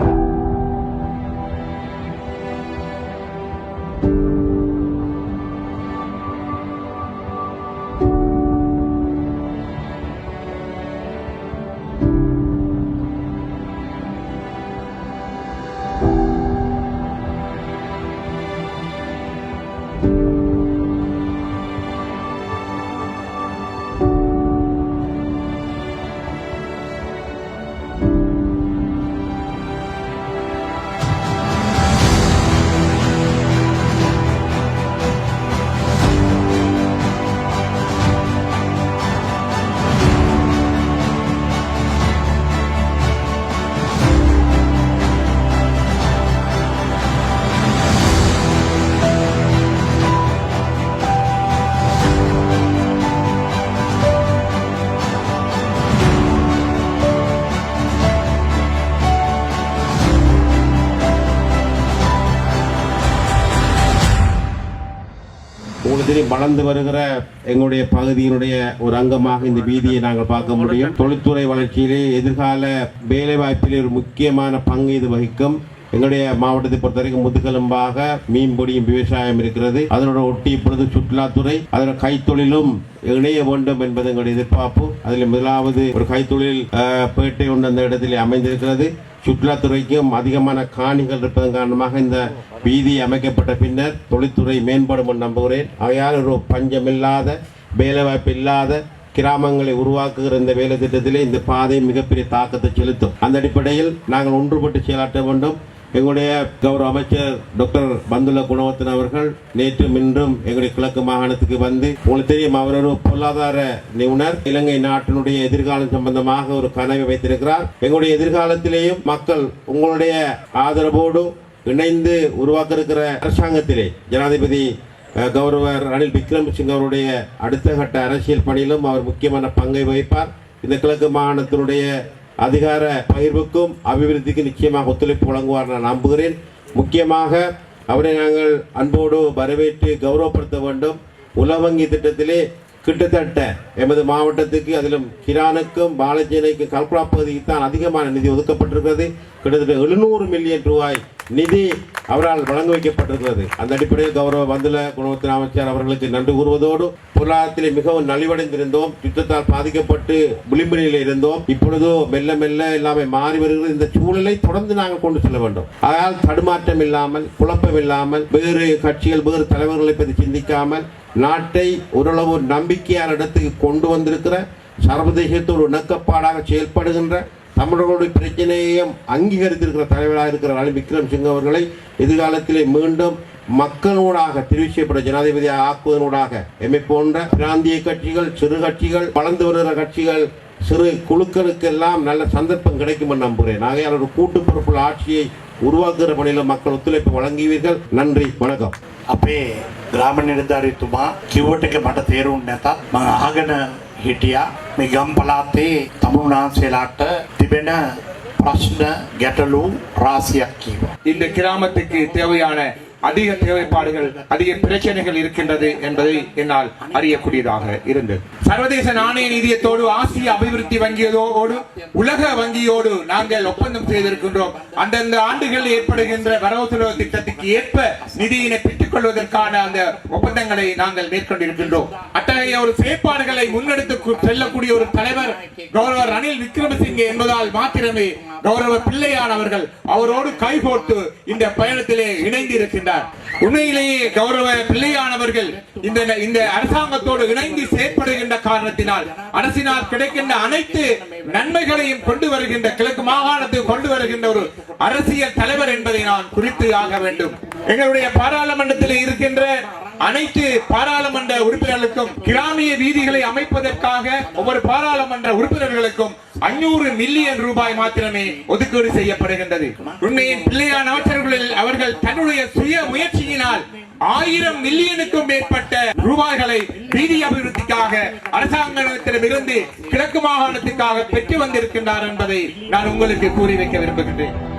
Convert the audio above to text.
you உங்களுக்கு தெரியும் வளர்ந்து வருகிற எங்களுடைய பகுதியினுடைய ஒரு அங்கமாக இந்த வீதியை நாங்கள் பார்க்க முடியும். தொழில்துறை வளர்ச்சியிலே எதிர்கால வேலைவாய்ப்பிலே ஒரு முக்கியமான பங்கு இது வகிக்கும். எங்களுடைய மாவட்டத்தை பொறுத்த வரைக்கும் முதுகெலும்பாக மீன்பொடியும் விவசாயம் இருக்கிறது. அதனோட ஒட்டி இப்பொழுது சுற்றுலாத்துறை அதோட கைத்தொழிலும் இணைய வேண்டும் என்பது எங்களுடைய எதிர்பார்ப்பு. அதில் முதலாவது ஒரு கைத்தொழில் பேட்டை ஒன்று அந்த இடத்திலே அமைந்திருக்கிறது. சுற்றுலாத்துறைக்கும் அதிகமான காணிகள் இருப்பதன் காரணமாக இந்த வீதி அமைக்கப்பட்ட பின்னர் தொழில்துறை மேம்படும் என்று நம்புகிறேன். ஆகையால் ஒரு பஞ்சமில்லாத வேலைவாய்ப்பு இல்லாத கிராமங்களை உருவாக்குகிற இந்த வேலை திட்டத்திலே இந்த பாதை மிகப்பெரிய தாக்கத்தை செலுத்தும். அந்த அடிப்படையில் நாங்கள் ஒன்றுபட்டு செயலாற்ற வேண்டும். எங்களுடைய கௌரவ அமைச்சர் டாக்டர் பந்துல குணவர்த்தன் அவர்கள் நேற்று இன்றும் எங்களுடைய கிழக்கு மாகாணத்துக்கு வந்து உங்களுக்கு தெரியும் அவர் ஒரு பொருளாதார நிபுணர் இலங்கை நாட்டினுடைய எதிர்காலம் சம்பந்தமாக ஒரு கனவை வைத்திருக்கிறார். எங்களுடைய எதிர்காலத்திலேயும் மக்கள் உங்களுடைய ஆதரவோடு இணைந்து உருவாக்க இருக்கிற அரசாங்கத்திலே ஜனாதிபதி கௌரவர் ரணில் விக்ரமசிங்க அவருடைய அடுத்த கட்ட அரசியல் பணியிலும் அவர் முக்கியமான பங்கை வகிப்பார். இந்த கிழக்கு மாகாணத்தினுடைய அதிகார பகிர்வுக்கும் அபிவிருத்திக்கும் நிச்சயமாக ஒத்துழைப்பு வழங்குவார் நான் நம்புகிறேன். முக்கியமாக அவரை நாங்கள் அன்போடு வரவேற்று கௌரவப்படுத்த வேண்டும். உலவங்கி திட்டத்திலே கிட்டத்தட்ட எமது மாவட்டத்துக்கு அதிலும் கிரானுக்கும் பாலச்சேனைக்கும் கல்குலா பகுதிக்கு தான் அதிகமான நிதி ஒதுக்கப்பட்டிருக்கிறது. கிட்டத்தட்ட எழுநூறு மில்லியன் ரூபாய் நிதி அவரால் வழங்க வைக்கப்பட்டிருக்கிறது. அந்த அடிப்படையில் கௌரவ பந்துல குணவத்தின் அமைச்சர் அவர்களுக்கு நன்றி கூறுவதோடு பொருளாதாரத்திலே மிகவும் நலிவடைந்திருந்தோம். யுத்தத்தால் பாதிக்கப்பட்டு விளிம்பு நிலையில் இருந்தோம். இப்பொழுதோ மெல்ல மெல்ல எல்லாமே மாறி வருகிறது. இந்த சூழலை தொடர்ந்து நாங்கள் கொண்டு செல்ல வேண்டும். அதனால் தடுமாற்றம் இல்லாமல் குழப்பம் இல்லாமல் வேறு கட்சிகள் வேறு தலைவர்களை பற்றி சிந்திக்காமல் நாட்டை ஓரளவு நம்பிக்கையான இடத்துக்கு கொண்டு வந்திருக்கிற சர்வதேசத்தோடு இணக்கப்பாடாக செயல்படுகின்ற தமிழர்களுடைய பிரச்சனையையும் அங்கீகரித்திருக்கிற தலைவராக இருக்கிற ரணில் விக்ரம் சிங் அவர்களை எதிர்காலத்திலே மீண்டும் மக்களூடாக தெரிவு செய்யப்பட்ட ஜனாதிபதியாக ஆக்குவதனூடாக எம்மை போன்ற பிராந்திய கட்சிகள் சிறு கட்சிகள் வளர்ந்து வருகிற கட்சிகள் சிறு குழுக்களுக்கெல்லாம் நல்ல சந்தர்ப்பம் கிடைக்கும் நம்புகிறேன். ஆகையால் ஒரு கூட்டு பொறுப்புள்ள ஆட்சியை உருவாக்குகிற பணியில் மக்கள் ஒத்துழைப்பு வழங்குவீர்கள். நன்றி வணக்கம். அப்பே கிராமன் ನಿರ್ಧಾರಿತುಮ ಕಿವೋಟಿಗೆ ಮಠ ತೇರು ನೆತ நேத்தா ஆகன ಮಿ மிகம் ಪಲಾತಿ தமிழ்நாசியலாட்ட Ningependa Prashna Gatalu Rasi Akiwa. இந்த கிராமத்துக்கு தேவையான அதிக தேவைப்பாடுகள் அதிக பிரச்சனைகள் இருக்கின்றது என்பதை என்னால் அறியக்கூடியதாக இருந்தது. சர்வதேச நாணய நிதியத்தோடு ஆசிய அபிவிருத்தி வங்கியதோடு உலக வங்கியோடு நாங்கள் ஒப்பந்தம் செய்திருக்கின்றோம். அந்தந்த ஆண்டுகள் ஏற்படுகின்ற வரவு செலவு திட்டத்துக்கு ஏற்ப நிதியினை பெற்றுக் கொள்வதற்கான அந்த ஒப்பந்தங்களை நாங்கள் மேற்கொண்டிருக்கின்றோம். அத்தகைய ஒரு செயற்பாடுகளை முன்னெடுத்து செல்லக்கூடிய ஒரு தலைவர் கௌரவ ரணில் விக்ரமசிங்கே என்பதால் மாத்திரமே கௌரவ பிள்ளையானவர்கள் அவரோடு கைகோர்த்து இந்த பயணத்திலே இணைந்து இருக்கின்றார் உண்மையிலேயே கௌரவ பிள்ளையானவர்கள் இந்த இந்த அரசாங்கத்தோடு இணைந்து செயற்படுகின்ற காரணத்தினால் அரசினால் கிடைக்கின்ற அனைத்து நன்மைகளையும் கொண்டு வருகின்ற கிழக்கு மாகாணத்தை கொண்டு வருகின்ற ஒரு அரசியல் தலைவர் என்பதை நான் குறித்து ஆக வேண்டும். எங்களுடைய பாராளுமன்றத்தில் இருக்கின்ற அனைத்து பாராளுமன்ற உறுப்பினர்களுக்கும் கிராமிய வீதிகளை அமைப்பதற்காக ஒவ்வொரு பாராளுமன்ற உறுப்பினர்களுக்கும் அஞ்சூறு மில்லியன் ரூபாய் மாத்திரமே ஒதுக்கீடு செய்யப்படுகின்றது. உண்மையின் பிள்ளையான அமைச்சர்களில் அவர்கள் தன்னுடைய சுய முயற்சியினால் ஆயிரம் மில்லியனுக்கும் மேற்பட்ட ரூபாய்களை வீதி அபிவிருத்திக்காக அரசாங்கத்திடமிருந்து கிழக்கு மாகாணத்துக்காக பெற்று வந்திருக்கின்றார் என்பதை நான் உங்களுக்கு கூறி வைக்க விரும்புகின்றேன்.